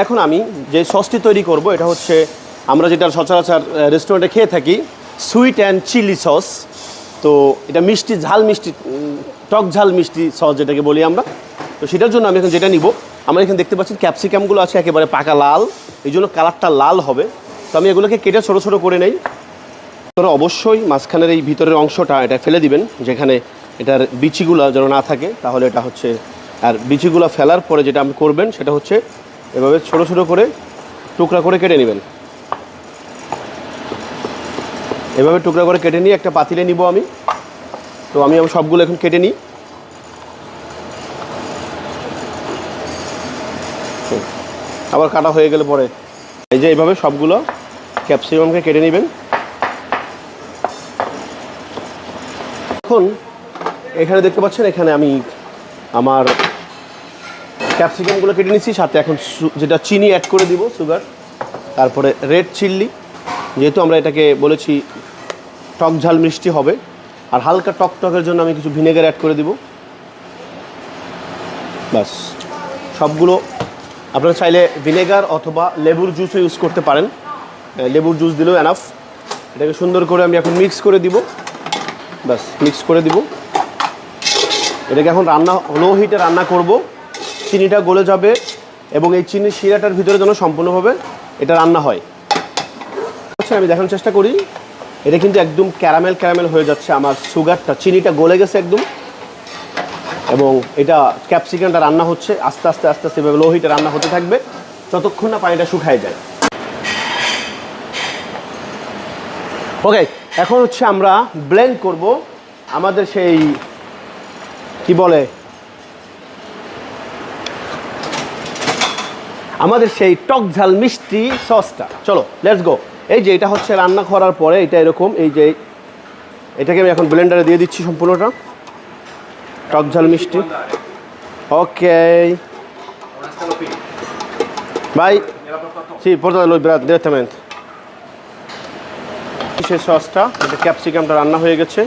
এখন আমি যে সসটি তৈরি করব, এটা হচ্ছে আমরা যেটা সচরাচর রেস্টুরেন্টে খেয়ে থাকি সুইট অ্যান্ড চিলি সস তো এটা মিষ্টি, ঝাল মিষ্টি টক ঝাল মিষ্টি সস যেটাকে বলি আমরা। তো সেটার জন্য আমি এখন যেটা নিব, আমরা এখানে দেখতে পাচ্ছি ক্যাপসিকামগুলো আছে একেবারে পাকা লাল, এই জন্য কালারটা লাল হবে। তো আমি এগুলোকে কেটে ছোটো ছোটো করে নেই। তোরা অবশ্যই মাঝখানের এই ভিতরের অংশটা এটা ফেলে দিবেন, যেখানে এটার বিচিগুলো যেন না থাকে। তাহলে এটা হচ্ছে, আর বিচিগুলো ফেলার পরে যেটা আপনি করবেন, সেটা হচ্ছে এভাবে ছোট ছোট করে টুকরা করে কেটে নেবেন। এভাবে টুকরা করে কেটে নিয়ে একটা পাতিলে নিব আমি। তো আমি সবগুলো এখন কেটে নিই। আবার কাটা হয়ে গেলে পরে এই যে এইভাবে সবগুলো ক্যাপসিকামকে কেটে নেবেন। এখন এখানে দেখতে পাচ্ছেন এখানে আমি আমার ক্যাপসিকামগুলো কেটে নিচ্ছি, সাথে এখন যেটা চিনি অ্যাড করে দিব সুগার তারপরে রেড চিল্লি যেহেতু আমরা এটাকে বলেছি টক ঝাল মিষ্টি হবে, আর হালকা টক টকের জন্য আমি কিছু ভিনেগার অ্যাড করে দিব। ব্যাস, সবগুলো আপনারা চাইলে ভিনেগার অথবা লেবুর জুসও ইউজ করতে পারেন। লেবুর জুস দিলেও এনাফ এটাকে সুন্দর করে আমি এখন মিক্স করে দিব। ব্যাস মিক্স করে দিব। এটাকে এখন রান্না লো হিটে রান্না করব। চিনিটা গলে যাবে এবং এই চিনির শিরাটার ভিতরে যেন সম্পূর্ণভাবে এটা রান্না হয়। আচ্ছা আমি দেখানোর চেষ্টা করি। এটা কিন্তু একদম ক্যারামেল ক্যারামেল হয়ে যাচ্ছে আমার সুগারটা। চিনিটা গলে গেছে একদম। এবং এটা ক্যাপসিকামটা রান্না হচ্ছে, আস্তে আস্তে আস্তে আস্তে এভাবে লো হিটে রান্না হতে থাকবে, যতক্ষণ না পানিটা শুকায় যায়। ওকে এখন হচ্ছে আমরা ব্লেন্ড করব আমাদের সেই, কি বলে আমাদের সেই টক ঝাল মিষ্টি সসটা। চলো লেটস গো এই যে এটা হচ্ছে রান্না করার পরে এটা এরকম এই যে এটাকে আমি এখন ব্লেন্ডারে দিয়ে দিচ্ছি সম্পূর্ণটা। টক ঝাল মিষ্টি। Okay bye Sì, portatelo direttamente. সেই সসটা এটা ক্যাপসিকামটা রান্না হয়ে গেছে।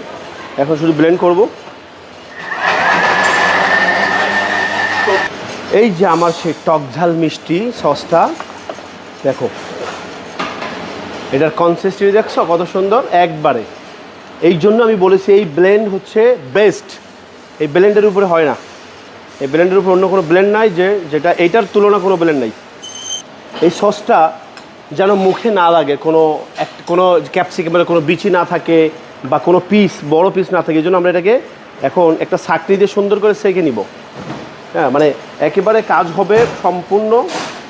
এখন শুধু ব্লেন্ড করব। এই যে আমার সেই টক ঝাল মিষ্টি সসটা, দেখো। এটার কনসিস্টেন্সি দেখছ? কত সুন্দর? একবারে। এই জন্য আমি বলেছি এই ব্লেন্ড হচ্ছে বেস্ট এই ব্লেন্ডের উপরে হয় না। এই ব্লেন্ডের উপর অন্য কোনো ব্লেন্ড নাই যে, যেটা এইটার তুলনা কোনো ব্লেন্ড নাই। এই সসটা যেন মুখে না লাগে, কোনো এক, কোনো ক্যাপসিকামের কোনো বিচি না থাকে বা কোনো পিস বড় পিস না থাকে, এই জন্য আমরা এটাকে এখন একটা সাকরি দিয়ে সুন্দর করে সেঁকে নিব। হ্যাঁ মানে একেবারে কাজ হবে সম্পূর্ণ